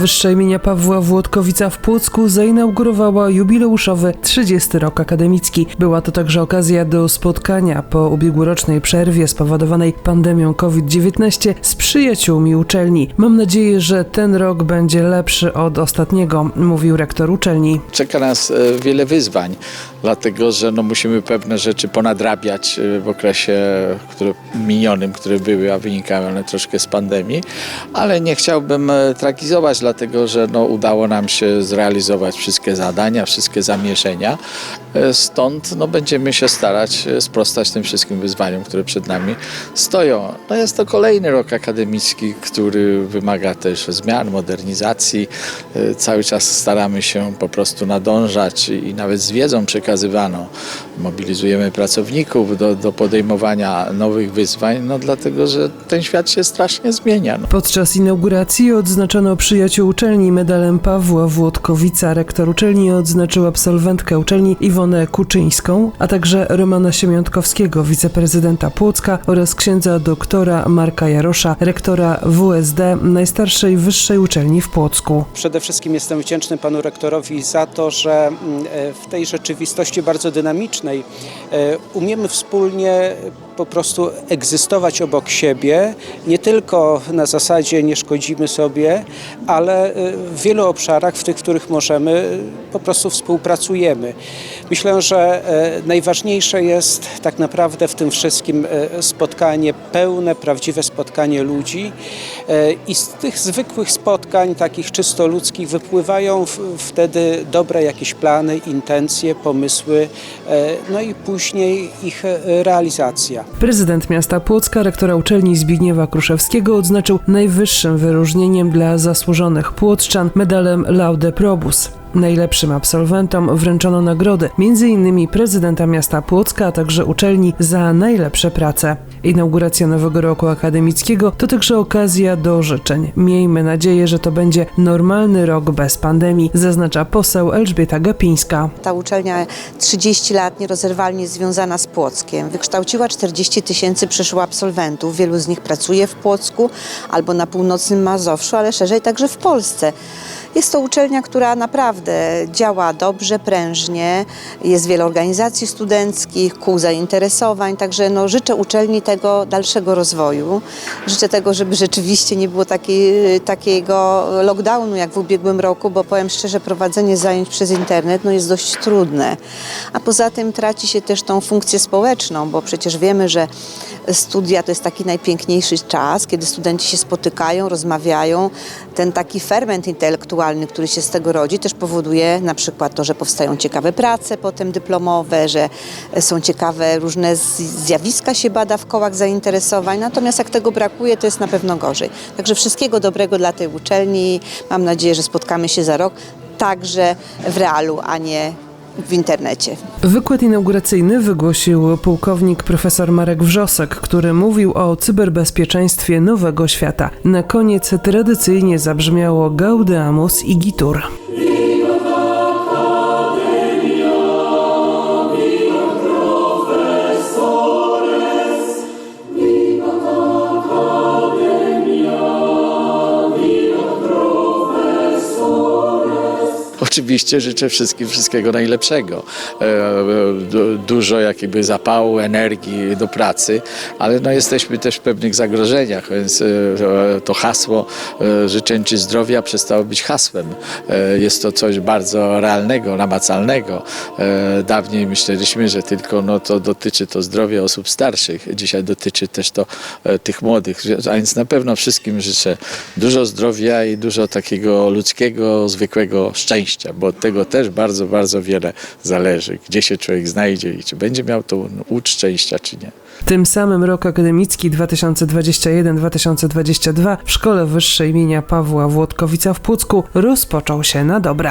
Wyższa imienia Pawła Włodkowica w Płocku zainaugurowała jubileuszowy 30 rok akademicki. Była to także okazja do spotkania po ubiegłorocznej przerwie spowodowanej pandemią COVID-19 z przyjaciółmi uczelni. Mam nadzieję, że ten rok będzie lepszy od ostatniego, mówił rektor uczelni. Czeka nas e, wiele wyzwań, dlatego że no, musimy pewne rzeczy ponadrabiać e, w okresie które, minionym, które były, a wynikały one troszkę z pandemii, ale nie chciałbym e, tragizować, dlatego że no, udało nam się zrealizować wszystkie zadania, wszystkie zamierzenia. E, Stąd no, będziemy się starać e, sprostać tym wszystkim wyzwaniom, które przed nami stoją. No, jest to kolejny rok akademicki, który wymaga też zmian, modernizacji. E, Cały czas staramy się po prostu nadążać i nawet z wiedzą przekazywaną. Mobilizujemy pracowników do, do podejmowania nowych wyzwań, no dlatego, że ten świat się strasznie zmienia. No. Podczas inauguracji odznaczono przyjaciół uczelni medalem Pawła Włodkowica. Rektor uczelni odznaczył absolwentkę uczelni Iwonę Kuczyńską, a także Romana Siemiątkowskiego, wiceprezydenta Płocka oraz księdza doktora Marka Jarosza, rektora WSD, najstarszej wyższej uczelni w Płocku. Przede wszystkim jestem wdzięczny panu rektorowi za to, że mm, e, w tej rzeczywistości bardzo dynamicznej e, umiemy wspólnie po prostu egzystować obok siebie, nie tylko na zasadzie nie szkodzimy sobie, ale e, w wielu obszarach, w tych, w których możemy, po prostu współpracujemy. Myślę, że e, najważniejsze jest tak naprawdę w tym wszystkim e, spotkanie, pełne, prawdziwe spotkanie ludzi e, i z tych zwykłych spotkań, takich czysto ludzkich, wypływają wtedy dobre jakieś plany, intencje, pomysły, no i później ich realizacja. Prezydent miasta Płocka, rektora uczelni Zbigniewa Kruszewskiego odznaczył najwyższym wyróżnieniem dla zasłużonych płoczczan medalem Laude Probus. Najlepszym absolwentom wręczono nagrody, m.in. prezydenta miasta Płocka, a także uczelni za najlepsze prace. Inauguracja nowego roku akademickiego to także okazja do życzeń. Miejmy nadzieję, że to będzie normalny rok bez pandemii, zaznacza poseł Elżbieta Gapińska. Ta uczelnia 30 lat nierozerwalnie związana z Płockiem. Wykształciła 40 tysięcy przyszło absolwentów. Wielu z nich pracuje w Płocku albo na północnym Mazowszu, ale szerzej także w Polsce. Jest to uczelnia, która naprawdę działa dobrze, prężnie. Jest wiele organizacji studenckich, kół zainteresowań, także no, życzę uczelni tego dalszego rozwoju. Życzę tego, żeby rzeczywiście nie było takiej, takiego lockdownu jak w ubiegłym roku, bo powiem szczerze, prowadzenie zajęć przez internet no, jest dość trudne. A poza tym traci się też tą funkcję społeczną, bo przecież wiemy, że studia to jest taki najpiękniejszy czas, kiedy studenci się spotykają, rozmawiają. Ten taki ferment intelektualny, który się z tego rodzi, też powoduje na przykład to, że powstają ciekawe prace potem dyplomowe, że są ciekawe różne zjawiska się bada w kołach zainteresowań. Natomiast jak tego brakuje, to jest na pewno gorzej. Także wszystkiego dobrego dla tej uczelni. Mam nadzieję, że spotkamy się za rok także w realu, a nie w internecie. Wykład inauguracyjny wygłosił pułkownik profesor Marek Wrzosek, który mówił o cyberbezpieczeństwie nowego świata. Na koniec tradycyjnie zabrzmiało Gaudeamus Igitur. Oczywiście życzę wszystkim wszystkiego najlepszego. E, du- Dużo jakby zapału, energii do pracy, ale no jesteśmy też w pewnych zagrożeniach, więc e, to hasło e, życzeń Ci zdrowia przestało być hasłem. E, Jest to coś bardzo realnego, namacalnego. E, Dawniej myśleliśmy, że tylko no, to dotyczy to zdrowia osób starszych. Dzisiaj dotyczy też to e, tych młodych, a więc na pewno wszystkim życzę dużo zdrowia i dużo takiego ludzkiego, zwykłego szczęścia, bo od tego też bardzo, bardzo wiele zależy, gdzie się człowiek znajdzie i czy będzie miał tą łódź szczęścia, czy nie. Tym samym rok akademicki 2021-2022 w Szkole Wyższej imienia Pawła Włodkowica w Płocku rozpoczął się na dobre.